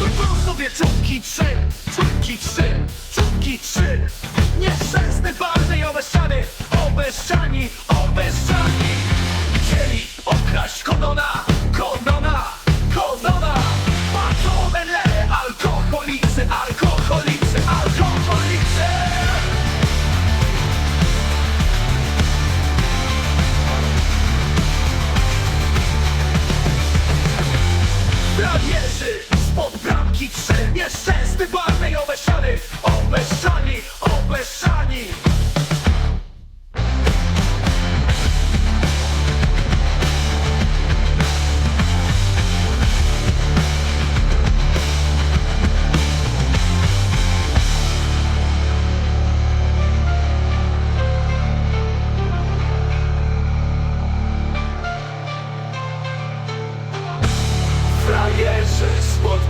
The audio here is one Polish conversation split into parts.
Był sobie czubki trzy, czubki trzy, czubki trzy. Nieszczęsny bardziej obeszczany, obeszczani, obeszczani Chcieli okraść konona, Spod bramki trzy Nieszczęsny barnej obeszczany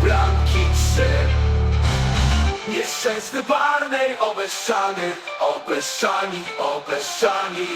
bramki trzy. Nieszczęsny barnej obeszczany Obeszczani, obeszczani